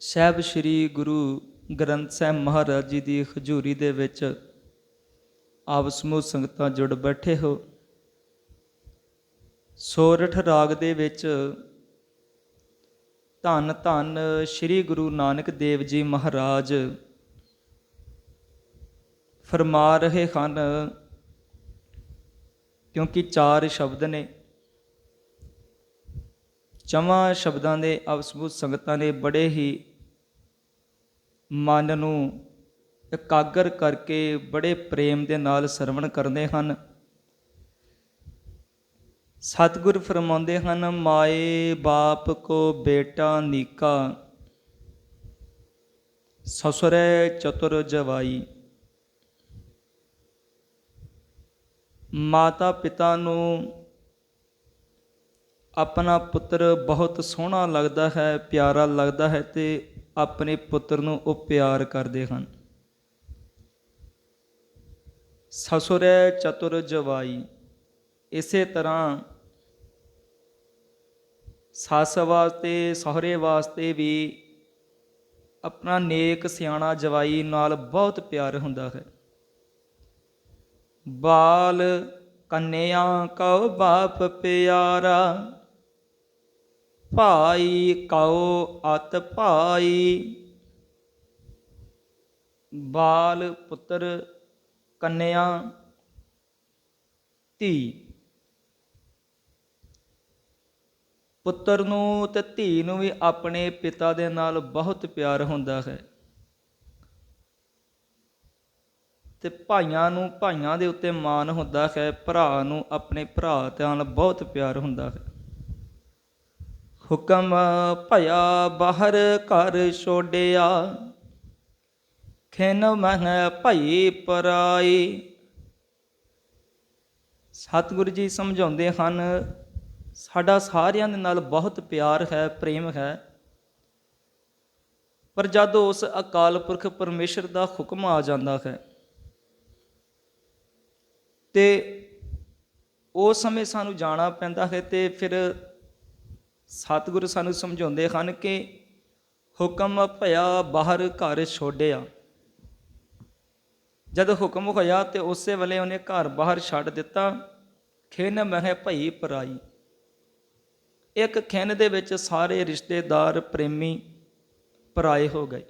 ਸਾਹਿਬ ਸ੍ਰੀ ਗੁਰੂ ਗ੍ਰੰਥ ਸਾਹਿਬ ਮਹਾਰਾਜ ਜੀ ਦੀ ਹਜ਼ੂਰੀ ਦੇ ਵਿੱਚ ਆਪ ਸਮੂਹ ਸੰਗਤਾਂ ਜੁੜ ਬੈਠੇ ਹੋ। ਸੋਰਠ ਰਾਗ ਦੇ ਵਿੱਚ ਧੰਨ ਧੰਨ ਸ੍ਰੀ ਗੁਰੂ ਨਾਨਕ ਦੇਵ ਜੀ ਮਹਾਰਾਜ ਫਰਮਾ ਰਹੇ ਹਨ ਕਿਉਂਕਿ ਚਾਰ ਸ਼ਬਦ ਨੇ। ਚਵਾਂ ਸ਼ਬਦਾਂ ਦੇ ਅਵਸਬੂਤ ਸੰਗਤਾਂ ਨੇ ਬੜੇ ਹੀ ਮਨ ਨੂੰ ਇਕਾਗਰ ਕਰਕੇ ਬੜੇ ਪ੍ਰੇਮ ਦੇ ਨਾਲ ਸਰਵਣ ਕਰਦੇ ਹਨ। ਸਤਿਗੁਰ ਫਰਮਾਉਂਦੇ ਹਨ, ਮਾਏ ਬਾਪ ਕੋ ਬੇਟਾ ਨੀਕਾ, ਸਸੁਰੈ ਚਤੁਰ ਜਵਾਈ। ਮਾਤਾ ਪਿਤਾ ਨੂੰ ਆਪਣਾ ਪੁੱਤਰ ਬਹੁਤ ਸੋਹਣਾ ਲੱਗਦਾ ਹੈ, ਪਿਆਰਾ ਲੱਗਦਾ ਹੈ ਤੇ ਆਪਣੇ ਪੁੱਤਰ ਨੂੰ ਉਹ ਪਿਆਰ ਕਰਦੇ ਹਨ। ਸਸੁਰੈ ਚਤੁਰ ਜਵਾਈ, ਇਸੇ ਤਰ੍ਹਾਂ ਸੱਸ ਵਾਸਤੇ, ਸਹੁਰੇ ਵਾਸਤੇ ਵੀ ਆਪਣਾ ਨੇਕ ਸਿਆਣਾ ਜਵਾਈ ਨਾਲ ਬਹੁਤ ਪਿਆਰ ਹੁੰਦਾ ਹੈ। ਬਾਲ ਕੰਨਿਆ ਕਉ ਬਾਪ ਪਿਆਰਾ ਭਾਈ ਕਉ ਅਤ ਭਾਈ। ਬਾਲ ਪੁੱਤਰ ਕੰਨਿਆ ਧੀ। ਪੁੱਤਰ ਨੂੰ ਤੇ ਧੀ ਨੂੰ ਵੀ ਆਪਣੇ ਪਿਤਾ ਦੇ ਨਾਲ ਬਹੁਤ ਪਿਆਰ ਹੁੰਦਾ ਹੈ। ਤੇ ਭਾਈਆਂ ਨੂੰ ਭਾਈਆਂ ਦੇ ਉੱਤੇ ਮਾਣ ਹੁੰਦਾ ਹੈ, ਭਰਾ ਨੂੰ ਆਪਣੇ ਭਰਾ ਤੇ ਨਾਲ ਬਹੁਤ ਪਿਆਰ ਹੁੰਦਾ ਹੈ। ਹੁਕਮ ਭਇਆ ਬਾਹਰ ਘਰ ਛੋੜਿਆ ਖਿਨ ਮਹਿ ਭਈ ਪਰਾਈ। ਸਤਿਗੁਰੂ ਜੀ ਸਮਝਾਉਂਦੇ ਹਨ, ਸਾਡਾ ਸਾਰਿਆਂ ਦੇ ਨਾਲ ਬਹੁਤ ਪਿਆਰ ਹੈ, ਪ੍ਰੇਮ ਹੈ। ਪਰ ਜਦ ਉਸ ਅਕਾਲ ਪੁਰਖ ਪਰਮੇਸ਼ਰ ਦਾ ਹੁਕਮ ਆ ਜਾਂਦਾ ਹੈ, ਤੇ ਉਸ ਸਮੇਂ ਸਾਨੂੰ ਜਾਣਾ ਪੈਂਦਾ ਹੈ ਤੇ ਫਿਰ ਸਤਿਗੁਰੂ ਸਾਨੂੰ ਸਮਝਾਉਂਦੇ ਹਨ ਕਿ ਹੁਕਮ ਭਇਆ ਬਾਹਰ ਘਰ ਛੋੜਿਆ ਜਦ ਹੁਕਮ ਹੋਇਆ ਤੇ ਉਸੇ ਵੇਲੇ ਉਹਨੇ ਘਰ ਬਾਹਰ ਛੱਡ ਦਿੱਤਾ। ਖਿਨ ਮਹਿ ਭਈ ਪਰਾਈ। ਇੱਕ ਖਿੰਨ ਦੇ ਵਿੱਚ ਸਾਰੇ ਰਿਸ਼ਤੇਦਾਰ ਪ੍ਰੇਮੀ ਪਰਾਏ ਹੋ ਗਏ।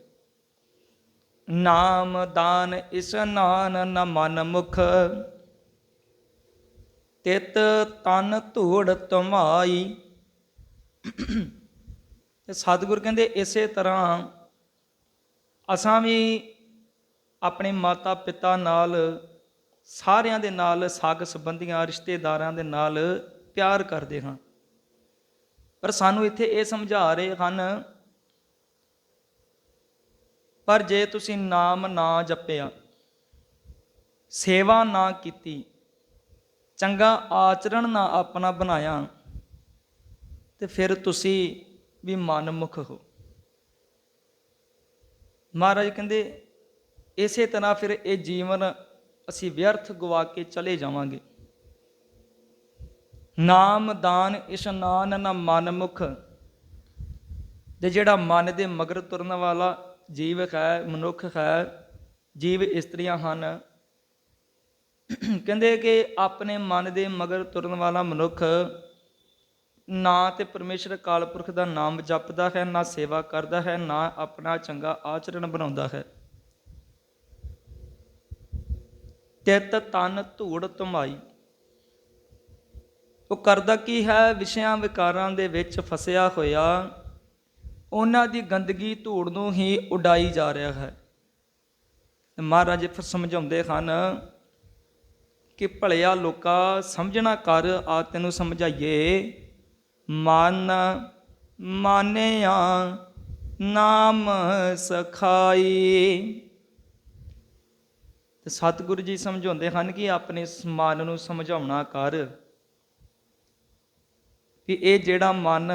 ਨਾਮ ਦਾਨ ਇਸਨਾਨ ਨ ਮਨ ਮੁਖ। ਤਿਤ ਤਨ ਧੂੜ ਤੁਮਾਈ ਤੇ ਸਤਿਗੁਰ ਕਹਿੰਦੇ ਇਸੇ ਤਰ੍ਹਾਂ ਅਸਾਂ ਵੀ ਆਪਣੇ ਮਾਤਾ ਪਿਤਾ ਨਾਲ, ਸਾਰਿਆਂ ਦੇ ਨਾਲ, ਸਾਗ ਸੰਬੰਧੀਆਂ, ਰਿਸ਼ਤੇਦਾਰਾਂ ਦੇ ਨਾਲ ਪਿਆਰ ਕਰਦੇ ਹਾਂ। ਪਰ ਸਾਨੂੰ ਇੱਥੇ ਇਹ ਸਮਝਾ ਰਹੇ ਹਨ, ਪਰ ਜੇ ਤੁਸੀਂ ਨਾਮ ਨਾ ਜਪਿਆ, ਸੇਵਾ ਨਾ ਕੀਤੀ, ਚੰਗਾ ਆਚਰਣ ਨਾ ਆਪਣਾ ਬਣਾਇਆ ਤੇ ਫਿਰ ਤੁਸੀਂ ਵੀ ਮਨਮੁਖ ਹੋ। ਮਹਾਰਾਜ ਕਹਿੰਦੇ, ਇਸੇ ਤਰ੍ਹਾਂ ਫਿਰ ਇਹ ਜੀਵਨ ਅਸੀਂ ਵਿਅਰਥ ਗਵਾ ਕੇ ਚਲੇ ਜਾਵਾਂਗੇ। ਨਾਮ ਦਾਨ ਇਸ਼ਨਾਨ ਨ ਮਨਮੁਖ। ਤੇ ਜਿਹੜਾ ਮਨ ਦੇ ਮਗਰ ਤੁਰਨ ਵਾਲਾ ਜੀਵ ਹੈ, ਮਨੁੱਖ ਹੈ, ਜੀਵ ਇਸਤਰੀਆਂ ਹਨ। ਕਹਿੰਦੇ ਕਿ ਆਪਣੇ ਮਨ ਦੇ ਮਗਰ ਤੁਰਨ ਵਾਲਾ ਮਨੁੱਖ ਨਾ ਤੇ ਪਰਮੇਸ਼ਰ ਕਾਲ ਪੁਰਖ ਦਾ ਨਾਮ ਜਪਦਾ ਹੈ, ਨਾ ਸੇਵਾ ਕਰਦਾ ਹੈ, ਨਾ ਆਪਣਾ ਚੰਗਾ ਆਚਰਣ ਬਣਾਉਂਦਾ ਹੈ। ਤਿਤ ਤਨ ਧੂੜ ਤੁਮਾਈ ਉਹ ਕਰਦਾ ਕੀ ਹੈ? ਵਿਸ਼ਿਆਂ ਵਿਕਾਰਾਂ ਦੇ ਵਿੱਚ ਫਸਿਆ ਹੋਇਆ, ਉਹਨਾਂ ਦੀ ਗੰਦਗੀ ਧੂੜ ਨੂੰ ਹੀ ਉਡਾਈ ਜਾ ਰਿਹਾ ਹੈ। ਮਹਾਰਾਜ ਫਿਰ ਸਮਝਾਉਂਦੇ ਹਨ ਕਿ ਭਲਿਆ ਲੋਕਾ, ਸਮਝਣਾ ਕਰ ਆ ਤੈਨੂੰ ਸਮਝਾਈਏ। ਮਨ ਮਾਨਿਆ, ਨਾਮ ਸਖਾਈ। ਤੇ ਸਤਿਗੁਰੂ ਜੀ ਸਮਝਾਉਂਦੇ ਹਨ ਕਿ ਆਪਣੇ ਮਨ ਨੂੰ ਸਮਝਾਉਣਾ ਕਰ। ਕਿ ਇਹ ਜਿਹੜਾ ਮਨ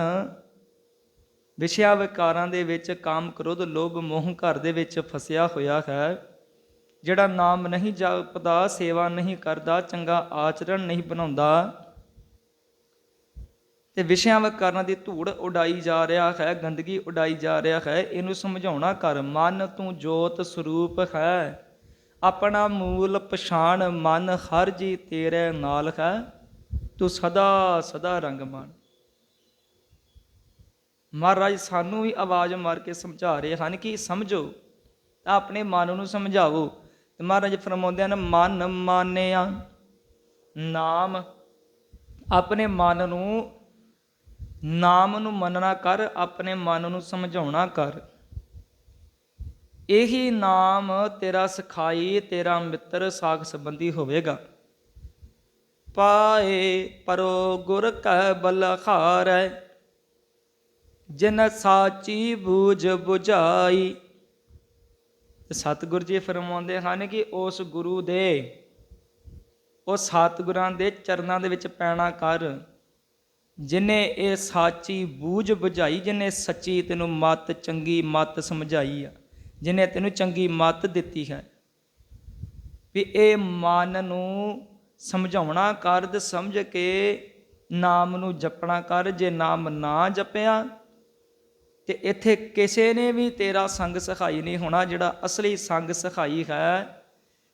ਵਿਸ਼ਿਆ ਵਿਕਾਰਾਂ ਦੇ ਵਿੱਚ ਕਾਮ ਕ੍ਰੋਧ, ਲੋਭ, ਮੋਹ ਘਰ ਦੇ ਵਿੱਚ ਫਸਿਆ ਹੋਇਆ ਹੈ, ਜਿਹੜਾ ਨਾਮ ਨਹੀਂ ਜਪਦਾ, ਸੇਵਾ ਨਹੀਂ ਕਰਦਾ, ਚੰਗਾ ਆਚਰਣ ਨਹੀਂ ਬਣਾਉਂਦਾ ਤੇ ਵਿਸ਼ਿਆਂ ਵਿਕਾਰਾਂ ਦੀ ਧੂੜ ਉਡਾਈ ਜਾ ਰਿਹਾ ਹੈ, ਗੰਦਗੀ ਉਡਾਈ ਜਾ ਰਿਹਾ ਹੈ। ਇਹਨੂੰ ਸਮਝਾਉਣਾ ਕਰ, ਮਨ ਤੂੰ ਜੋਤ ਸਰੂਪ ਹੈ। ਆਪਣਾ ਮੂਲ ਪਛਾਣ ਮਨ ਹਰ ਜੀ ਤੇਰੇ ਨਾਲ ਹੈ। ਤੂੰ ਸਦਾ ਸਦਾ ਰੰਗਮਾਨ। ਮਹਾਰਾਜ, ਸਾਨੂੰ ਵੀ ਆਵਾਜ਼ ਮਾਰ ਕੇ ਸਮਝਾ ਰਹੇ ਹਨ ਕਿ ਸਮਝੋ ਤਾਂ ਆਪਣੇ ਮਨ ਨੂੰ ਸਮਝਾਵੋ ਤੇ ਮਹਾਰਾਜ ਫਰਮਾਉਂਦੇ ਹਨ, ਮਨ ਮਾਨਿਆ। ਨਾਮ, ਆਪਣੇ ਮਨ ਨੂੰ ਨਾਮ ਨੂੰ ਮੰਨਣਾ ਕਰ, ਆਪਣੇ ਮਨ ਨੂੰ ਸਮਝਾਉਣਾ ਕਰ। ਇਹੀ ਨਾਮ ਤੇਰਾ ਸਖਾਈ, ਤੇਰਾ ਮਿੱਤਰ ਸਾਖ ਸੰਬੰਧੀ ਹੋਵੇਗਾ। ਪਾਏ ਪਰੋ ਗੁਰ ਕੈ ਬਲਖਾਰੈ ਜਿਨ ਸਾਚੀ ਬੂਝ 부ਝਾਈ ਸਤਿਗੁਰ ਜੀ ਫਰਮਾਉਂਦੇ ਹਨ ਕਿ ਉਸ ਗੁਰੂ ਦੇ ਉਹ ਸਤਿਗੁਰਾਂ ਦੇ ਚਰਨਾਂ ਦੇ ਵਿੱਚ ਪੈਣਾ ਕਰ। ਜਿਨੇ ਇਹ ਸਾਚੀ ਬੂਝ 부ਝਾਈ ਜਿਨੇ ਸੱਚੀ ਤੈਨੂੰ ਮਤ ਚੰਗੀ ਮਤ ਸਮਝਾਈ ਆ, ਜਿਨੇ ਤੈਨੂੰ ਚੰਗੀ ਮਤ ਦਿੱਤੀ ਹੈ। ਵੀ ਇਹ ਮਨ ਨੂੰ ਸਮਝਾਉਣਾ ਕਰ ਸਮਝ ਕੇ ਨਾਮ ਨੂੰ ਜਪਣਾ ਕਰ, ਜੇ ਨਾਮ ਨਾ ਜਪਿਆ, ਤੇ ਇੱਥੇ ਕਿਸੇ ਨੇ ਵੀ ਤੇਰਾ ਸੰਗ ਸਖਾਈ ਨਹੀਂ ਹੋਣਾ, ਜਿਹੜਾ ਅਸਲੀ ਸੰਗ ਸਖਾਈ ਹੈ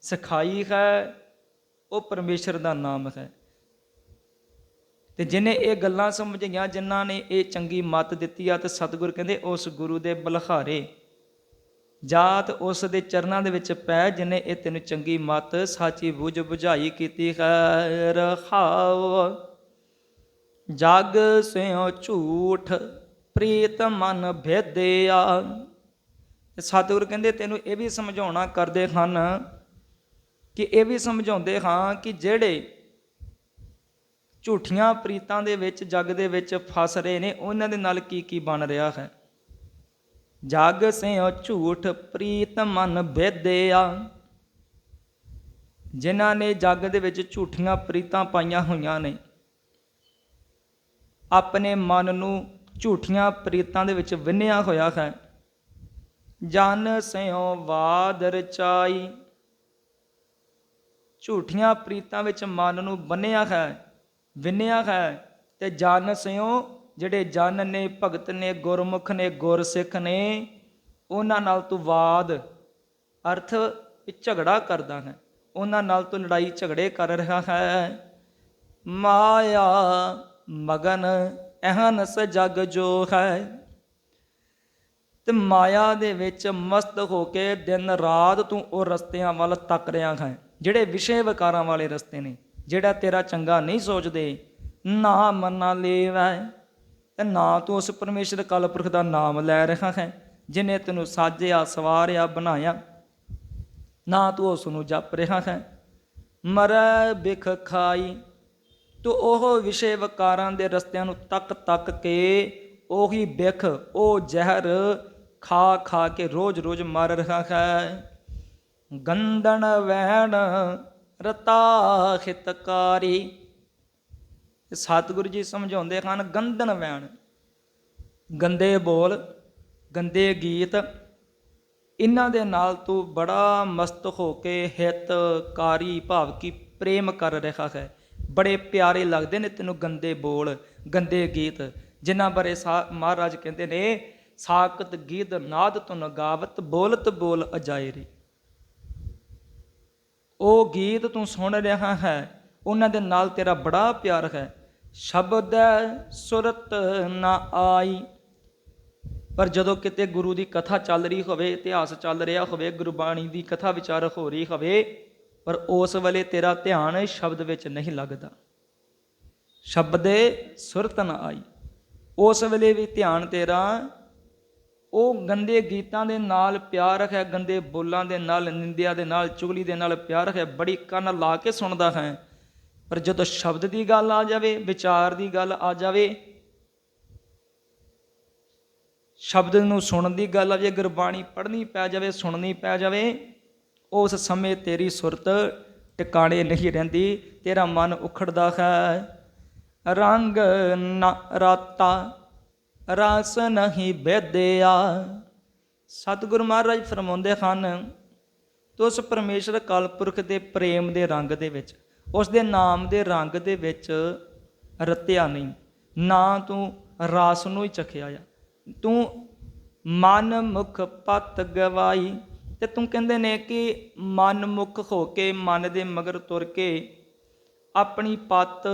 ਸਖਾਈ ਹੈ, ਉਹ ਪਰਮੇਸ਼ਰ ਦਾ ਨਾਮ ਹੈ। ਤੇ ਜਿਨੇ ਇਹ ਗੱਲਾਂ ਸਮਝਾਈਆਂ, ਜਿਨ੍ਹਾਂ ਨੇ ਇਹ ਚੰਗੀ ਮੱਤ ਦਿੱਤੀ ਆ, ਤੇ ਸਤਿਗੁਰ ਕਹਿੰਦੇ, ਉਸ ਗੁਰੂ ਦੇ ਬਲਹਾਰੇ। ਜਾਤ ਉਸ ਦੇ ਚਰਨਾਂ ਦੇ ਵਿੱਚ ਪੈ, ਜਿਨੇ ਇਹ ਤੈਨੂੰ ਚੰਗੀ ਮੱਤ ਸਾਚੀ ਬੁਝ ਬੁਝਾਈ ਕੀਤੀ। ਖੈਰ ਰਹਾਉ ਜਗ ਸਿਓ ਝੂਠ, ਪ੍ਰੀਤ ਮਨ ਭੇਦਿਆ। ਤੇ ਸਤਿਗੁਰ ਕਹਿੰਦੇ, ਤੈਨੂੰ ਇਹ ਵੀ ਸਮਝਾਉਣਾ ਕਰਦੇ ਹਨ ਕਿ ਇਹ ਵੀ ਸਮਝਾਉਂਦੇ ਹਾਂ ਕਿ ਜਿਹੜੇ ਝੂਠੀਆਂ ਪ੍ਰੀਤਾਂ ਦੇ ਵਿੱਚ, ਜੱਗ ਦੇ ਵਿੱਚ ਫਸ ਰਹੇ ਨੇ। ਉਹਨਾਂ ਦੇ ਨਾਲ ਕੀ ਕੀ ਬਣ ਰਿਹਾ ਹੈ? ਜੱਗ ਸਿਓ ਝੂਠ ਪ੍ਰੀਤ ਮਨ ਭੇਦਿਆ ਜਿਨ੍ਹਾਂ ਨੇ ਜੱਗ ਦੇ ਵਿੱਚ ਝੂਠੀਆਂ ਪ੍ਰੀਤਾਂ ਪਾਈਆਂ ਹੋਈਆਂ ਨੇ, ਆਪਣੇ ਮਨ ਨੂੰ ਝੂਠੀਆਂ ਪ੍ਰੀਤਾਂ ਦੇ ਵਿੱਚ ਵਿੰਨਿਆ ਹੋਇਆ ਹੈ। ਜਨ ਸਿਓ ਵਾਦ ਰਚਾਈ। ਝੂਠੀਆਂ ਪ੍ਰੀਤਾਂ ਵਿੱਚ ਮਨ ਨੂੰ ਬੰਨਿਆ ਹੈ। ਵਿੰਨਿਆ ਹੈ ਤੇ ਜਨ ਸਿਓ ਜਿਹੜੇ ਜਨ ਨੇ, ਭਗਤ ਨੇ, ਗੁਰਮੁਖ ਨੇ, ਗੁਰਸਿੱਖ ਨੇ, ਉਹਨਾਂ ਨਾਲ ਤੂੰ ਵਾਦ। ਅਰਥ ਝਗੜਾ ਕਰਦਾ ਹੈ। ਉਹਨਾਂ ਨਾਲ ਤੂੰ ਲੜਾਈ ਝਗੜੇ ਕਰ ਰਿਹਾ ਹੈ। ਮਾਇਆ ਮਗਨ ਅਹਨਸ ਜਗ ਜੋ ਹੈ। ਤੇ ਮਾਇਆ ਦੇ ਵਿੱਚ ਮਸਤ ਹੋ ਕੇ ਦਿਨ ਰਾਤ ਤੂੰ ਉਹ ਰਸਤਿਆਂ ਵੱਲ ਤੱਕ ਰਿਹਾ ਹੈ, ਜਿਹੜੇ ਵਿਸ਼ੇ ਵਿਕਾਰਾਂ ਵਾਲੇ ਰਸਤੇ ਨੇ। ਜਿਹੜਾ ਤੇਰਾ ਚੰਗਾ ਨਹੀਂ ਸੋਚਦੇ, ਨਾ ਮੰਨਾ ਲੈਵੈ ਤੇ ਨਾ ਤੂੰ ਉਸ ਪਰਮੇਸ਼ਰ ਕਲਪੁਰਖ ਦਾ ਨਾਮ ਲੈ ਰਿਹਾ ਹੈ, ਜਿਨੇ ਤੈਨੂੰ ਸਾਜਿਆ, ਸਵਾਰਿਆ, ਬਣਾਇਆ। ਨਾ ਤੂੰ ਉਸ ਨੂੰ ਜਪ ਰਿਹਾ ਹੈ। ਮਰੈ ਬਿਖ ਖਾਈ, ਤੂੰ ਉਹ ਵਿਸ਼ੇ ਵਕਾਰਾਂ ਦੇ ਰਸਤਿਆਂ ਨੂੰ ਤੱਕ ਤੱਕ ਕੇ ਉਹੀ ਬਿਖ, ਉਹ ਜ਼ਹਿਰ ਖਾ ਖਾ ਕੇ ਰੋਜ਼-ਰੋਜ਼ ਮਰ ਰਿਹਾ ਹੈ। ਗੰਦਣ ਵਹਿਣ ਰਤਾ ਹਿਤਕਾਰੀ। ਸਤਿਗੁਰੂ ਜੀ ਸਮਝਾਉਂਦੇ ਹਨ, ਗੰਧਨ ਵੈਣ। ਗੰਦੇ ਬੋਲ, ਗੰਦੇ ਗੀਤ, ਇਹਨਾਂ ਦੇ ਨਾਲ ਤੂੰ ਬੜਾ ਮਸਤ ਹੋ ਕੇ ਹਿਤਕਾਰੀ ਭਾਵ ਕੀ ਪ੍ਰੇਮ ਕਰ ਰਿਹਾ ਹੈ। ਬੜੇ ਪਿਆਰੇ ਲੱਗਦੇ ਨੇ ਤੈਨੂੰ ਗੰਦੇ ਬੋਲ, ਗੰਦੇ ਗੀਤ। ਜਿਨ੍ਹਾਂ ਬਾਰੇ ਸਾ- ਮਹਾਰਾਜ ਕਹਿੰਦੇ ਨੇ ਸਾਕਤ ਗੀਤ ਨਾਦ ਤੁਨ ਗਾਵਤ ਬੋਲਤ ਬੋਲ ਅਜਾਇਰੀ। ਉਹ ਗੀਤ ਤੂੰ ਸੁਣ ਰਿਹਾ ਹੈ, ਉਹਨਾਂ ਦੇ ਨਾਲ ਤੇਰਾ ਬੜਾ ਪਿਆਰ ਹੈ। ਸ਼ਬਦ ਸੁਰਤ ਨਾ ਆਈ। ਪਰ ਜਦੋਂ ਕਿਤੇ ਗੁਰੂ ਦੀ ਕਥਾ ਚੱਲ ਰਹੀ ਹੋਵੇ, ਇਤਿਹਾਸ ਚੱਲ ਰਿਹਾ ਹੋਵੇ, ਗੁਰਬਾਣੀ ਦੀ ਕਥਾ ਵਿਚਾਰ ਹੋ ਰਹੀ ਹੋਵੇ, ਪਰ ਉਸ ਵੇਲੇ ਤੇਰਾ ਧਿਆਨ ਸ਼ਬਦ ਵਿੱਚ ਨਹੀਂ ਲੱਗਦਾ। ਸ਼ਬਦੇ ਸੁਰਤ ਨਾ ਆਈ। ਉਸ ਵੇਲੇ ਵੀ ਧਿਆਨ ਤੇਰਾ ਉਹ ਗੰਦੇ ਗੀਤਾਂ ਦੇ ਨਾਲ ਪਿਆਰ ਹੈ, ਗੰਦੇ ਬੋਲਾਂ ਦੇ ਨਾਲ, ਨਿੰਦਿਆ ਦੇ ਨਾਲ, ਚੁਗਲੀ ਦੇ ਨਾਲ ਪਿਆਰ ਹੈ, ਬੜੀ ਕੰਨ ਲਾ ਕੇ ਸੁਣਦਾ ਹੈ। ਪਰ ਜਦੋਂ ਸ਼ਬਦ ਦੀ ਗੱਲ ਆ ਜਾਵੇ, ਵਿਚਾਰ ਦੀ ਗੱਲ ਆ ਜਾਵੇ, ਸ਼ਬਦ ਨੂੰ ਸੁਣਨ ਦੀ ਗੱਲ ਆ ਜੇ ਗੁਰਬਾਣੀ ਪੜ੍ਹਨੀ ਪੈ ਜਾਵੇ, ਸੁਣਨੀ ਪੈ ਜਾਵੇ, ਉਸ ਸਮੇਂ ਤੇਰੀ ਸੁਰਤ ਟਿਕਾਣੇ ਨਹੀਂ ਰਹਿੰਦੀ, ਤੇਰਾ ਮਨ ਉਖੜਦਾ ਹੈ। ਰੰਗ ਨਾ ਰਾਤਾ ਰਾਸ ਨਹੀਂ ਬੇਦਿਆ ਸਤਿਗੁਰੂ ਮਹਾਰਾਜ ਫਰਮਾਉਂਦੇ ਹਨ ਤੂੰ ਉਸ ਪਰਮੇਸ਼ਰ ਕਲਪੁਰਖ ਦੇ ਪ੍ਰੇਮ ਦੇ ਰੰਗ ਦੇ ਵਿੱਚ, ਉਸ ਦੇ ਨਾਮ ਦੇ ਰੰਗ ਦੇ ਵਿੱਚ ਰਤਿਆ ਨਹੀਂ। ਨਾ ਤੂੰ ਰਾਸ ਨੂੰ ਹੀ ਚਖਿਆ ਆ। ਤੂੰ ਮਨ ਮੁਖ ਪਤ ਗਵਾਈ। ਤੇ ਤੂੰ ਕਹਿੰਦੇ ਨੇ ਕਿ ਮਨ ਮੁਖ ਹੋ ਕੇ, ਮਨ ਦੇ ਮਗਰ ਤੁਰ ਕੇ ਆਪਣੀ ਪਤ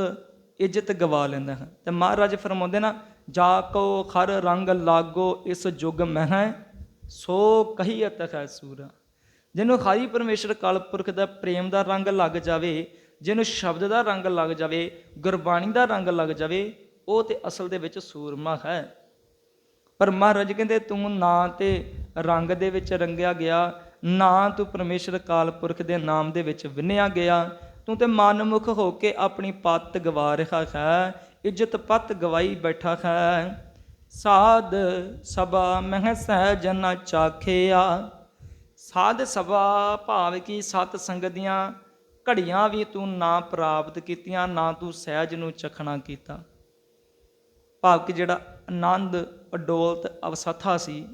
ਇੱਜ਼ਤ ਗਵਾ ਲੈਂਦਾ ਹੈ। ਤੇ ਮਹਾਰਾਜ ਫਰਮਾਉਂਦੇ ਨਾ ਜਾ ਕੋ ਖਰ ਰੰਗ ਲਾਗੋ ਇਸ ਜੁਗ ਮਹਿ, ਸੋ ਕਹੀਅਤ ਹੈ ਸੂਰਾ। ਜਿਹਨੂੰ ਖਾਈ ਪਰਮੇਸ਼ਰ ਕਾਲਪੁਰਖ ਦਾ ਪ੍ਰੇਮ ਦਾ ਰੰਗ ਲੱਗ ਜਾਵੇ, ਜਿਹਨੂੰ ਸ਼ਬਦ ਦਾ ਰੰਗ ਲੱਗ ਜਾਵੇ, ਗੁਰਬਾਣੀ ਦਾ ਰੰਗ ਲੱਗ ਜਾਵੇ, ਉਹ ਤੇ ਅਸਲ ਦੇ ਵਿੱਚ ਸੂਰਮਾ ਹੈ। ਪਰ ਮਹਾਰਾਜ ਕਹਿੰਦੇ, ਤੂੰ ਨਾ ਤੇ ਰੰਗ ਦੇ ਵਿੱਚ ਰੰਗਿਆ ਗਿਆ, ਨਾ ਤੂੰ ਪਰਮੇਸ਼ਰ ਕਾਲਪੁਰਖ ਦੇ ਨਾਮ ਦੇ ਵਿੱਚ ਵਿੰਨਿਆ ਗਿਆ। ਤੂੰ ਤੇ ਮਨਮੁਖ ਹੋ ਕੇ ਆਪਣੀ ਪੱਤ ਗਵਾ ਰਿਹਾ ਹੈ। ਇੱਜ਼ਤ ਪੱਤ ਗਵਾਈ ਬੈਠਾ ਹੈ ਸਾਧ ਸਭਾ ਮਹਿ ਸਹਿਜ ਨ ਚਾਖਿਆ। ਸਾਧ ਸਭਾ ਭਾਵ ਕੀ ਸਤ ਸੰਗਤ ਦੀਆਂ ਘੜੀਆਂ ਵੀ ਤੂੰ ਨਾ ਪ੍ਰਾਪਤ ਕੀਤੀਆਂ, ਨਾ ਤੂੰ ਸਹਿਜ ਨੂੰ ਚਖਣਾ ਕੀਤਾ। ਭਾਵ ਕਿ ਜਿਹੜਾ ਆਨੰਦ, ਅਡੋਲਤ, ਅਵਸਥਾ ਸੀ,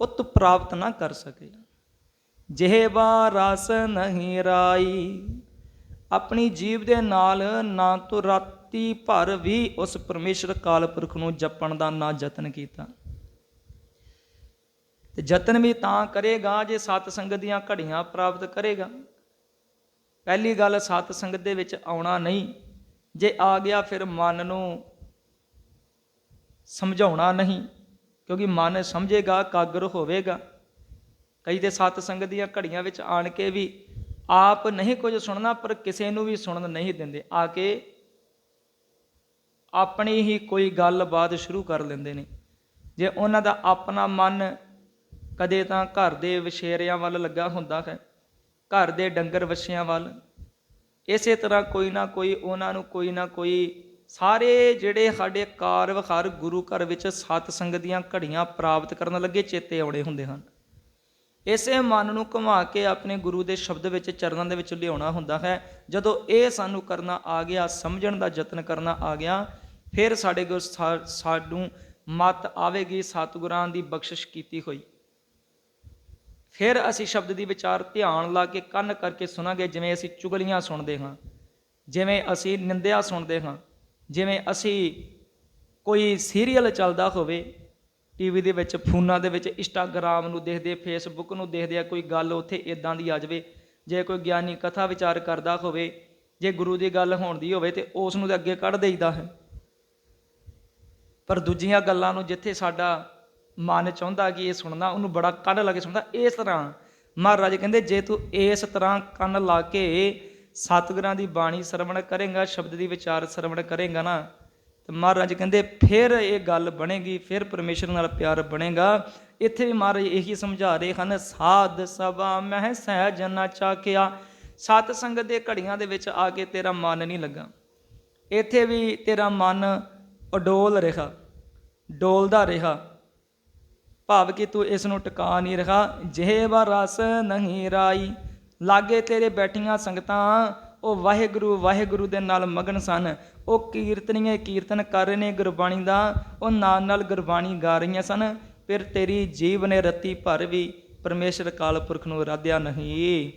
ਉਹ ਤੂੰ ਪ੍ਰਾਪਤ ਨਾ ਕਰ ਸਕੇ ਜਿਹਵਾ ਰਸ ਨਹੀਂ ਰਾਈ, ਆਪਣੀ ਜੀਵ ਦੇ ਨਾਲ ਨਾ ਤੂੰ ਰਾਤੀ ਭਰ ਵੀ ਉਸ ਪਰਮੇਸ਼ਰ ਕਾਲਪੁਰਖ ਨੂੰ ਜਪਣ ਦਾ ਨਾ ਯਤਨ ਕੀਤਾ। ਤੇ ਯਤਨ ਵੀ ਤਾਂ ਕਰੇਗਾ ਜੇ ਸਤ ਸੰਗਤ ਦੀਆਂ ਘੜੀਆਂ ਪ੍ਰਾਪਤ ਕਰੇਗਾ। ਪਹਿਲੀ ਗੱਲ ਸਤ ਸੰਗਤ ਦੇ ਵਿੱਚ ਆਉਣਾ ਨਹੀਂ। ਜੇ ਆ ਗਿਆ ਫਿਰ ਮਨ ਨੂੰ ਸਮਝਾਉਣਾ ਨਹੀਂ, ਕਿਉਂਕਿ ਮਨ ਸਮਝੇਗਾ, ਕਾਗਰ ਹੋਵੇਗਾ। ਕਈ ਤੇ ਸਤ ਸੰਗਤ ਦੀਆਂ ਘੜੀਆਂ ਵਿੱਚ ਆਣ ਕੇ ਵੀ ਆਪ ਨਹੀਂ ਕੁਝ ਸੁਣਨਾ, ਪਰ ਕਿਸੇ ਨੂੰ ਵੀ ਸੁਣਨ ਨਹੀਂ ਦਿੰਦੇ। ਆ ਕੇ ਆਪਣੀ ਹੀ ਕੋਈ ਗੱਲਬਾਤ ਸ਼ੁਰੂ ਕਰ ਲੈਂਦੇ ਨੇ। ਜੇ ਉਹਨਾਂ ਦਾ ਆਪਣਾ ਮਨ ਕਦੇ ਤਾਂ ਘਰ ਦੇ ਵਿਸ਼ੇਰਿਆਂ ਵੱਲ ਲੱਗਾ ਹੁੰਦਾ ਹੈ, ਘਰ ਦੇ ਡੰਗਰ ਵੱਛਿਆਂ ਵੱਲ, ਇਸੇ ਤਰ੍ਹਾਂ ਕੋਈ ਨਾ ਕੋਈ ਉਹਨਾਂ ਨੂੰ ਕੋਈ ਨਾ ਕੋਈ ਸਾਰੇ ਜਿਹੜੇ ਸਾਡੇ ਕਾਰ ਗੁਰੂ ਘਰ ਵਿੱਚ ਸਤ ਸੰਗਤ ਦੀਆਂ ਘੜੀਆਂ ਪ੍ਰਾਪਤ ਕਰਨ ਲੱਗੇ ਚੇਤੇ ਆਉਣੇ ਹੁੰਦੇ ਹਨ। ਇਸੇ ਮਨ ਨੂੰ ਘੁਮਾ ਕੇ ਆਪਣੇ ਗੁਰੂ ਦੇ ਸ਼ਬਦ ਵਿੱਚ, ਚਰਨਾਂ ਦੇ ਵਿੱਚ ਲਿਆਉਣਾ ਹੁੰਦਾ ਹੈ। ਜਦੋਂ ਇਹ ਸਾਨੂੰ ਕਰਨਾ ਆ ਗਿਆ, ਸਮਝਣ ਦਾ ਯਤਨ ਕਰਨਾ ਆ ਗਿਆ ਫਿਰ ਸਾਡੇ ਗੁਰ ਸਾ- ਸਾਨੂੰ ਮਤ ਆਵੇਗੀ, ਸਤਿਗੁਰਾਂ ਦੀ ਬਖਸ਼ਿਸ਼ ਕੀਤੀ ਹੋਈ। ਫਿਰ ਅਸੀਂ ਸ਼ਬਦ ਦੀ ਵਿਚਾਰ ਧਿਆਨ ਲਾ ਕੇ ਕੰਨ ਕਰਕੇ ਸੁਣਾਂਗੇ, ਜਿਵੇਂ ਅਸੀਂ ਚੁਗਲੀਆਂ ਸੁਣਦੇ ਹਾਂ, ਜਿਵੇਂ ਅਸੀਂ ਨਿੰਦਿਆ ਸੁਣਦੇ ਹਾਂ, ਜਿਵੇਂ ਅਸੀਂ ਕੋਈ ਸੀਰੀਅਲ ਚੱਲਦਾ ਹੋਵੇ ਟੀਵੀ ਦੇ ਵਿੱਚ, ਫੋਨਾਂ ਦੇ ਵਿੱਚ, ਇੰਸਟਾਗ੍ਰਾਮ ਨੂੰ ਦੇਖਦੇ, ਫੇਸਬੁੱਕ ਨੂੰ ਦੇਖਦੇ ਆ, ਕੋਈ ਗੱਲ ਉੱਥੇ ਇਦਾਂ ਦੀ ਆ ਜਾਵੇ, ਜੇ ਕੋਈ ਗਿਆਨੀ ਕਥਾ ਵਿਚਾਰ ਕਰਦਾ ਹੋਵੇ, ਜੇ ਗੁਰੂ ਦੀ ਗੱਲ ਹੋਣ ਦੀ ਹੋਵੇ, ਤੇ ਉਸ ਨੂੰ ਤੇ ਅੱਗੇ ਕੱਢ ਦੇਈਦਾ ਹੈ। ਪਰ ਦੂਜੀਆਂ ਗੱਲਾਂ ਨੂੰ ਜਿੱਥੇ ਸਾਡਾ ਮਨ ਚਾਹੁੰਦਾ ਕਿ ਇਹ ਸੁਣਨਾ, ਉਹਨੂੰ ਬੜਾ ਕੰਨ ਲਾ ਕੇ ਸੁਣਦਾ, ਇਸ ਤਰ੍ਹਾਂ। ਮਹਾਰਾਜ ਕਹਿੰਦੇ, ਜੇ ਤੂੰ ਇਸ ਤਰ੍ਹਾਂ ਕੰਨ ਲਾ ਕੇ ਸਤਿਗੁਰਾਂ ਦੀ ਬਾਣੀ ਸਰਵਣ ਕਰੇਗਾ, ਸ਼ਬਦ ਦੀ ਵਿਚਾਰ ਸਰਵਣ ਕਰੇਗਾ ਨਾ, ਤੇ ਮਹਾਰਾਜ ਕਹਿੰਦੇ, ਫਿਰ ਇਹ ਗੱਲ ਬਣੇਗੀ, ਫਿਰ ਪਰਮੇਸ਼ਰ ਨਾਲ ਪਿਆਰ ਬਣੇਗਾ। ਇੱਥੇ ਵੀ ਮਹਾਰਾਜ ਇਹੀ ਸਮਝਾ ਰਹੇ ਹਨ, ਸਾਧ ਸਭਾ ਮਹਿ ਸਹਿਜ ਨਾ ਚਾਕਿਆ, ਸਤ ਸੰਗਤ ਦੇ ਘੜੀਆਂ ਦੇ ਵਿੱਚ ਆ ਕੇ ਤੇਰਾ ਮਨ ਨਹੀਂ ਲੱਗਾ। ਇੱਥੇ ਵੀ ਤੇਰਾ ਮਨ ਅਡੋਲ ਰਿਹਾ, ਡੋਲਦਾ ਰਿਹਾ। ਭਾਵ ਕਿ ਤੂੰ ਇਸ ਨੂੰ ਟਿਕਾ ਨਹੀਂ ਰਿਹਾ, ਜਿਹਵਾ ਰਸ ਨਹੀਂ ਰਾਈ। ਲਾਗੇ ਤੇਰੇ ਬੈਠੀਆਂ ਸੰਗਤਾਂ, ਉਹ ਵਾਹਿਗੁਰੂ ਵਾਹਿਗੁਰੂ ਦੇ ਨਾਲ ਮਗਨ ਸਨ। ਉਹ ਕੀਰਤਨੀਏ ਕੀਰਤਨ ਕਰ ਰਹੇ ਨੇ ਗੁਰਬਾਣੀ ਦਾ, ਉਹ ਨਾਲ ਨਾਲ ਗੁਰਬਾਣੀ ਗਾ ਰਹੀਆਂ ਸਨ। ਫਿਰ ਤੇਰੀ ਜੀਵ ਨੇ ਰਤੀ ਭਰ ਵੀ ਪਰਮੇਸ਼ਰ ਕਾਲਪੁਰਖ ਨੂੰ ਰਾਧਿਆ ਨਹੀਂ।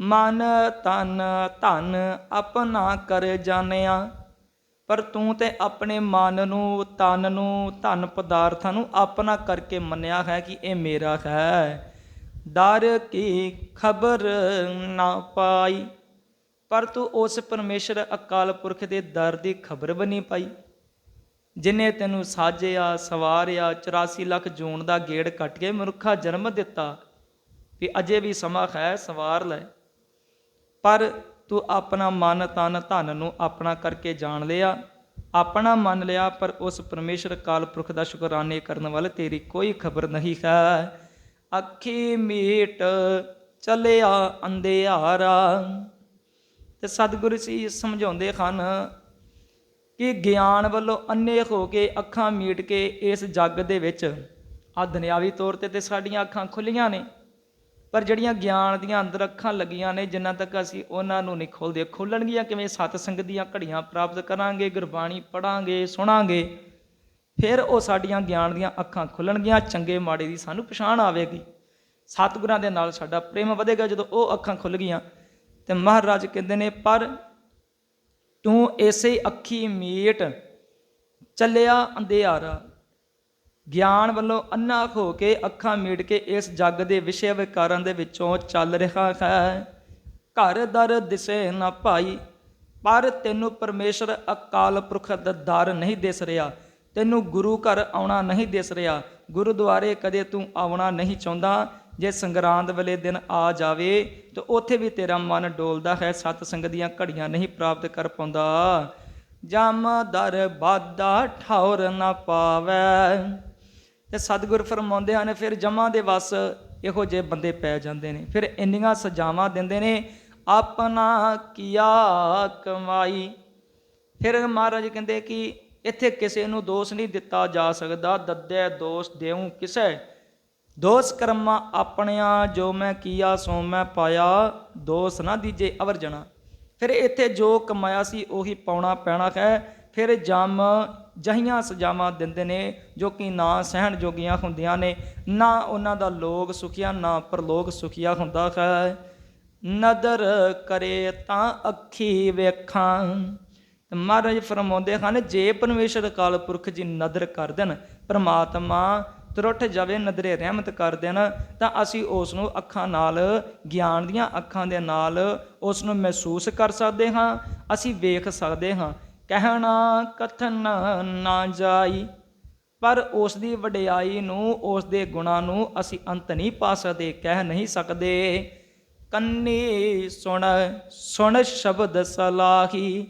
ਮਨ, ਤਨ, ਧਨ ਆਪਣਾ ਕਰ ਜਾਣਿਆ। ਪਰ ਤੂੰ ਤੇ ਆਪਣੇ ਮਨ ਨੂੰ, ਤਨ ਨੂੰ, ਧਨ ਪਦਾਰਥਾਂ ਨੂੰ ਆਪਣਾ ਕਰਕੇ ਮੰਨਿਆ ਹੈ ਕਿ ਇਹ ਮੇਰਾ ਹੈ। ਦਰ ਕੀ ਖਬਰ ਨਾ ਪਾਈ। ਪਰ ਤੂੰ ਉਸ ਪਰਮੇਸ਼ਰ ਅਕਾਲ ਪੁਰਖ ਦੇ ਦਰ ਦੀ ਖਬਰ ਵੀ ਨਹੀਂ ਪਾਈ, ਜਿਨੇ ਤੈਨੂੰ ਸਾਜਿਆ, ਸਵਾਰਿਆ 84 ਲੱਖ ਜੂਨ ਦਾ ਗੇੜ ਕੱਟ ਕੇ ਮਨੁੱਖਾ ਜਨਮ ਦਿੱਤਾ, ਵੀ ਅਜੇ ਵੀ ਸਮਾਂ ਹੈ, ਸਵਾਰ ਲੈ। ਪਰ ਤੂੰ ਆਪਣਾ ਮਨ ਤਨ ਧਨ ਨੂੰ ਆਪਣਾ ਕਰਕੇ ਜਾਣ ਲਿਆ। ਆਪਣਾ ਮੰਨ ਲਿਆ, ਪਰ ਉਸ ਪਰਮੇਸ਼ਰ ਕਾਲ ਪੁਰਖ ਦਾ ਸ਼ੁਕਰਾਨੇ ਕਰਨ ਵਾਲੇ ਤੇਰੀ ਕੋਈ ਖਬਰ ਨਹੀਂ ਹੈ। ਅੱਖੀ ਮੀਟ ਚੱਲਿਆ ਅੰਧਿਆਰਾ। ਤੇ ਸਤਿਗੁਰੂ ਜੀ ਸਮਝਾਉਂਦੇ ਹਨ ਕਿ ਗਿਆਨ ਵੱਲੋਂ ਅੰਨੇ ਹੋ ਕੇ ਅੱਖਾਂ ਮੀਟ ਕੇ ਇਸ ਜੱਗ ਦੇ ਵਿੱਚ ਆ ਦੁਨਿਆਵੀ ਤੌਰ ਤੇ ਤੇ ਸਾਡੀਆਂ ਅੱਖਾਂ ਖੁੱਲੀਆਂ ਨੇ। ਪਰ ਜਿਹੜੀਆਂ ਗਿਆਨ ਦੀਆਂ ਅੰਦਰ ਅੱਖਾਂ ਲੱਗੀਆਂ ਨੇ, ਜਿੰਨਾ ਤੱਕ ਅਸੀਂ ਉਹਨਾਂ ਨੂੰ ਨਹੀਂ ਖੋਲਦੇ ਖੋਲਣਗੀਆਂ ਕਿਵੇਂ? ਸਤ ਸੰਗਤ ਦੀਆਂ ਘੜੀਆਂ ਪ੍ਰਾਪਤ ਕਰਾਂਗੇ, ਗੁਰਬਾਣੀ ਪੜਾਂਗੇ ਸੁਣਾਂਗੇ, ਫਿਰ ਉਹ ਸਾਡੀਆਂ ਗਿਆਨ ਦੀਆਂ ਅੱਖਾਂ ਖੁੱਲਣਗੀਆਂ ਚੰਗੇ ਮਾੜੇ ਦੀ ਸਾਨੂੰ ਪਛਾਣ ਆਵੇਗੀ। ਸਤਿਗੁਰਾਂ ਦੇ ਨਾਲ ਸਾਡਾ ਪ੍ਰੇਮ ਵਧੇਗਾ, ਜਦੋਂ ਉਹ ਅੱਖਾਂ ਖੁੱਲ ਗਈਆਂ ਤੇ ਮਹਾਰਾਜ ਕਹਿੰਦੇ ਨੇ, ਪਰ ਤੂੰ ਐਸੇ ਅੱਖੀ ਮੀਟ ਚੱਲਿਆ ਅੰਧਿਆਰਾ ਗਿਆਨ ਵੱਲੋਂ ਅੰਨਾ ਹੋ ਕੇ ਅੱਖਾਂ ਮੀਟ ਕੇ ਇਸ ਜੱਗ ਦੇ ਵਿਸ਼ੇ ਵਿਕਾਰਾਂ ਦੇ ਵਿੱਚੋਂ ਚੱਲ ਰਿਹਾ ਹੈ। ਘਰ ਦਰ ਦਿਸੇ ਨਾ ਭਾਈ, ਪਰ ਤੈਨੂੰ ਪਰਮੇਸ਼ਰ ਅਕਾਲ ਪੁਰਖ ਦਾ ਦਰ ਨਹੀਂ ਦਿਸ ਰਿਹਾ। ਤੈਨੂੰ ਗੁਰੂ ਘਰ ਆਉਣਾ ਨਹੀਂ ਦਿਸ ਰਿਹਾ। ਗੁਰਦੁਆਰੇ ਕਦੇ ਤੂੰ ਆਉਣਾ ਨਹੀਂ ਚਾਹੁੰਦਾ। ਜੇ ਸੰਗਰਾਂਦ ਵੇਲੇ ਦਿਨ ਆ ਜਾਵੇ, ਤਾਂ ਉੱਥੇ ਵੀ ਤੇਰਾ ਮਨ ਡੋਲਦਾ ਹੈ। ਸਤ ਸੰਗ ਦੀਆਂ ਘੜੀਆਂ ਨਹੀਂ ਪ੍ਰਾਪਤ ਕਰ ਪਾਉਂਦਾ। ਜਮ ਦਰ ਬਾਦਾ ਠੌਰ ਨਾ ਪਾਵੇ। ਤੇ ਸਤਿਗੁਰ ਫਰਮਾਉਂਦੇ ਹਨ, ਫਿਰ ਜਮਾਂ ਦੇ ਵਸ ਇਹੋ ਜਿਹੇ ਬੰਦੇ ਪੈ ਜਾਂਦੇ ਨੇ। ਫਿਰ ਇੰਨੀਆਂ ਸਜ਼ਾਵਾਂ ਦਿੰਦੇ ਨੇ, ਆਪਣਾ ਕੀਆ ਕਮਾਈ। ਫਿਰ ਮਹਾਰਾਜ ਕਹਿੰਦੇ ਕਿ ਇੱਥੇ ਕਿਸੇ ਨੂੰ ਦੋਸ਼ ਨਹੀਂ ਦਿੱਤਾ ਜਾ ਸਕਦਾ, ਦੱਦੇ ਦੋਸ਼ ਦੇਉ ਕਿਸੇ। ਦੋਸ਼ ਕਰਮਾਂ ਆਪਣਿਆਂ ਜੋ ਮੈਂ ਕੀਆ, ਸੋ ਮੈਂ ਪਾਇਆ, ਦੋਸ਼ ਨਾ ਦੀਜੇ ਅਵਰ ਜਣਾ ਫਿਰ ਇੱਥੇ ਜੋ ਕਮਾਇਆ ਸੀ ਉਹੀ ਪਾਉਣਾ ਪੈਣਾ ਹੈ। ਫਿਰ ਜਮ ਜਹੀਆਂ ਸਜ਼ਾਵਾਂ ਦਿੰਦੇ ਨੇ, ਜੋ ਕਿ ਨਾ ਸਹਿਣ ਜੋਗੀਆਂ ਹੁੰਦੀਆਂ ਨੇ, ਨਾ ਉਹਨਾਂ ਦਾ ਲੋਕ ਸੁਖੀਆ, ਨਾ ਪਰਲੋਕ ਸੁਖੀਆ ਹੁੰਦਾ ਹੈ। ਨਦਰ ਕਰੇ ਤਾਂ ਅੱਖੀ ਵੇਖਾਂ। ਤੇ ਮਹਾਰਾਜ ਫਰਮਾਉਂਦੇ ਹਨ, ਜੇ ਪਰਮੇਸ਼ਰ ਅਕਾਲ ਪੁਰਖ ਜੀ ਨਦਰ ਕਰ ਦੇਣ, ਪ੍ਰਮਾਤਮਾ ਤਰੁੱਠ ਜਾਵੇ, ਨਦਰੇ ਰਹਿਮਤ ਕਰ ਦੇਣ, ਤਾਂ ਅਸੀਂ ਉਸ ਨੂੰ ਅੱਖਾਂ ਨਾਲ, ਗਿਆਨ ਦੀਆਂ ਅੱਖਾਂ ਦੇ ਨਾਲ ਉਸ ਨੂੰ ਮਹਿਸੂਸ ਕਰ ਸਕਦੇ ਹਾਂ, ਅਸੀਂ ਵੇਖ ਸਕਦੇ ਹਾਂ। ਕਹਿਣਾ ਕਥਨ ਨਾ ਜਾਈ, ਪਰ ਉਸ ਦੀ ਵਡਿਆਈ ਨੂੰ, ਉਸ ਦੇ ਗੁਣਾਂ ਨੂੰ ਅਸੀਂ ਅੰਤ ਨਹੀਂ ਪਾ ਸਕਦੇ, ਕਹਿ ਨਹੀਂ ਸਕਦੇ। ਕੰਨੀ ਸੁਣ ਸੁਣ ਸ਼ਬਦ ਸਲਾਹੀ।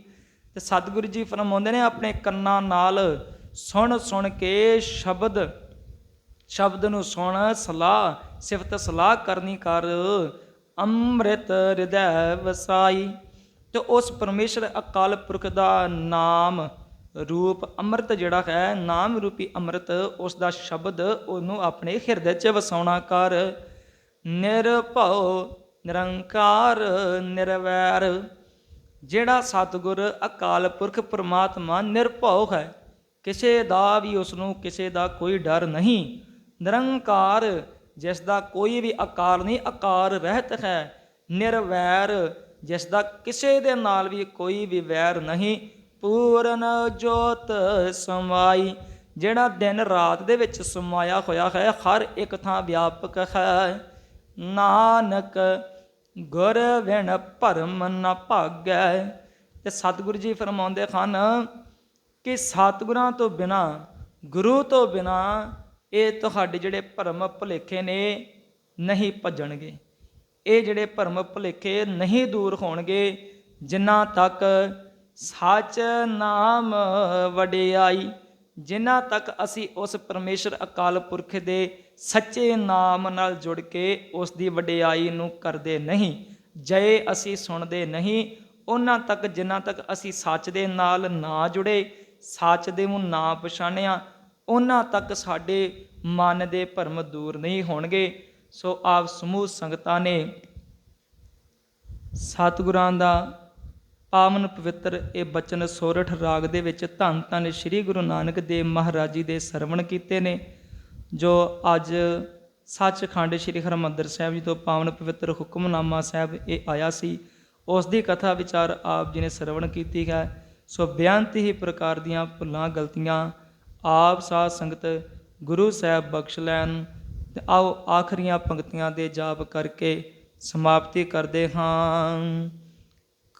ਤੇ ਸਤਿਗੁਰੂ ਜੀ ਫਰਮਾਉਂਦੇ ਨੇ ਆਪਣੇ ਕੰਨਾਂ ਨਾਲ, ਸੁਣ ਸੁਣ ਕੇ ਸ਼ਬਦ ਸ਼ਬਦ ਨੂੰ ਸੁਣ, ਸਲਾਹ, ਸਿਫਤ ਸਲਾਹ ਕਰਨੀ ਕਰ। ਅੰਮ੍ਰਿਤ ਹਿਰਦੈ ਵਸਾਈ। ਤੇ ਉਸ ਪਰਮੇਸ਼ਰ ਅਕਾਲ ਪੁਰਖ ਦਾ ਨਾਮ ਰੂਪ ਅੰਮ੍ਰਿਤ ਜਿਹੜਾ ਹੈ, ਨਾਮ ਰੂਪੀ ਅੰਮ੍ਰਿਤ, ਉਸ ਦਾ ਸ਼ਬਦ ਉਹਨੂੰ ਆਪਣੇ ਹਿਰਦੇ 'ਚ ਵਸਾਉਣਾ ਕਰ। ਨਿਰਭਉ, ਨਿਰੰਕਾਰ, ਨਿਰਵੈਰ, ਜਿਹੜਾ ਸਤਿਗੁਰ ਅਕਾਲ ਪੁਰਖ ਪ੍ਰਮਾਤਮਾ ਨਿਰਭਉ ਹੈ, ਕਿਸੇ ਦਾ ਵੀ ਉਸ ਨੂੰ ਕਿਸੇ ਦਾ ਕੋਈ ਡਰ ਨਹੀਂ। ਨਿਰੰਕਾਰ, ਜਿਸ ਦਾ ਕੋਈ ਵੀ ਆਕਾਰ ਨਹੀਂ ਆਕਾਰ ਰਹਿਤ ਹੈ। ਨਿਰਵੈਰ ਜਿਸ ਦਾ ਕਿਸੇ ਦੇ ਨਾਲ ਵੀ ਕੋਈ ਵੀ ਵੈਰ ਨਹੀਂ, ਪੂਰਨ ਜੋਤ ਸਮਾਈ, ਜਿਹੜਾ ਦਿਨ ਰਾਤ ਦੇ ਵਿੱਚ ਸਮਾਇਆ ਹੋਇਆ ਹੈ, ਹਰ ਇੱਕ ਥਾਂ ਵਿਆਪਕ ਹੈ। ਨਾਨਕ ਗੁਰ ਵਿਣ ਭਰਮ ਨ ਭਾਗੈ। ਤੇ ਸਤਿਗੁਰੂ ਜੀ ਫਰਮਾਉਂਦੇ ਹਨ ਕਿ ਸਤਿਗੁਰਾਂ ਤੋਂ ਬਿਨਾ, ਗੁਰੂ ਤੋਂ ਬਿਨਾ ਇਹ ਤੁਹਾਡੇ ਜਿਹੜੇ ਭਰਮ ਭੁਲੇਖੇ ਨੇ ਨਹੀਂ ਭੱਜਣਗੇ। ਇਹ ਜਿਹੜੇ ਭਰਮ ਭੁਲੇਖੇ ਨਹੀਂ ਦੂਰ ਹੋਣਗੇ, ਜਿਨ੍ਹਾਂ ਤੱਕ ਸੱਚ ਨਾਮ ਵਡਿਆਈ, ਜਿਨ੍ਹਾਂ ਤੱਕ ਅਸੀਂ ਉਸ ਪਰਮੇਸ਼ਰ ਅਕਾਲ ਪੁਰਖ ਦੇ ਸੱਚੇ ਨਾਮ ਨਾਲ ਜੁੜ ਕੇ ਉਸ ਦੀ ਵਡਿਆਈ ਨੂੰ ਕਰਦੇ ਨਹੀਂ, ਜਏ ਅਸੀਂ ਸੁਣਦੇ ਨਹੀਂ, ਉਹਨਾਂ ਤੱਕ ਜਿਨ੍ਹਾਂ ਤੱਕ ਅਸੀਂ ਸੱਚ ਦੇ ਨਾਲ ਨਾ ਜੁੜੇ, ਸੱਚ ਦੇ ਨੂੰ ਨਾ ਪਛਾਣਿਆ, ਉਹਨਾਂ ਤੱਕ ਸਾਡੇ ਮਨ ਦੇ ਭਰਮ ਦੂਰ ਨਹੀਂ ਹੋਣਗੇ। ਸੋ ਆਪ ਸਮੂਹ ਸੰਗਤਾਂ ਨੇ ਸਤਿਗੁਰਾਂ ਦਾ ਪਾਵਨ ਪਵਿੱਤਰ ਇਹ ਬਚਨ ਸੋਰਠ ਰਾਗ ਦੇ ਵਿੱਚ ਧੰਨ ਧੰਨ ਸ੍ਰੀ ਗੁਰੂ ਨਾਨਕ ਦੇਵ ਮਹਾਰਾਜ ਜੀ ਦੇ ਸਰਵਣ ਕੀਤੇ ਨੇ, ਜੋ ਅੱਜ ਸੱਚਖੰਡ ਸ੍ਰੀ ਹਰਿਮੰਦਰ ਸਾਹਿਬ ਜੀ ਤੋਂ ਪਾਵਨ ਪਵਿੱਤਰ ਹੁਕਮਨਾਮਾ ਸਾਹਿਬ ਇਹ ਆਇਆ ਸੀ। ਉਸ ਦੀ ਕਥਾ ਵਿਚਾਰ ਆਪ ਜੀ ਨੇ ਸਰਵਣ ਕੀਤੀ ਹੈ। ਸੋ ਬੇਅੰਤ ਹੀ ਪ੍ਰਕਾਰ ਦੀਆਂ ਭੁੱਲਾਂ, ਗਲਤੀਆਂ ਆਪ ਸਾਧ ਸੰਗਤ ਗੁਰੂ ਸਾਹਿਬ ਬਖਸ਼ ਲੈਣ ਤੇ ਆਓ ਆਖਰੀਆਂ ਪੰਕਤੀਆਂ ਦੇ ਜਾਪ ਕਰਕੇ ਸਮਾਪਤੀ ਕਰਦੇ ਹਾਂ।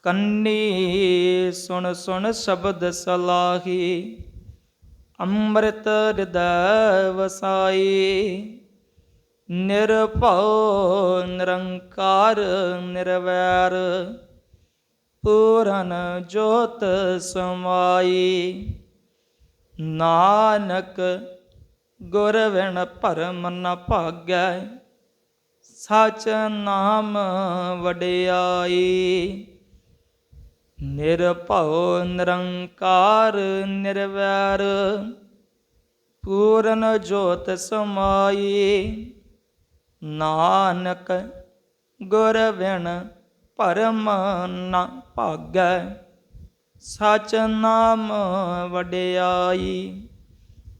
ਕੰਨੀ ਸੁਣ ਸੁਣ ਸ਼ਬਦ ਸਲਾਹੀ, ਅੰਮ੍ਰਿਤ ਹਿਰਦੈ ਵਸਾਈ, ਨਿਰਭਉ ਨਿਰੰਕਾਰ ਨਿਰਵੈਰ, ਪੂਰਨ ਜੋਤ ਸਮਾਈ। ਨਾਨਕ ਗੁਰ ਵਿਣ ਭਰਮ ਨ ਭਾਗੈ, ਸਚ ਨਾਮ ਵਡਿਆਈ। ਨਿਰਭਉ ਨਿਰੰਕਾਰ ਨਿਰਵੈਰ, ਪੂਰਨ ਜੋਤ ਸਮਾਈ। ਨਾਨਕ ਗੁਰ ਵਿਣ ਭਰਮ ਨ ਭਾਗੈ, ਸਚ ਨਾਮ ਵਡਿਆਈ।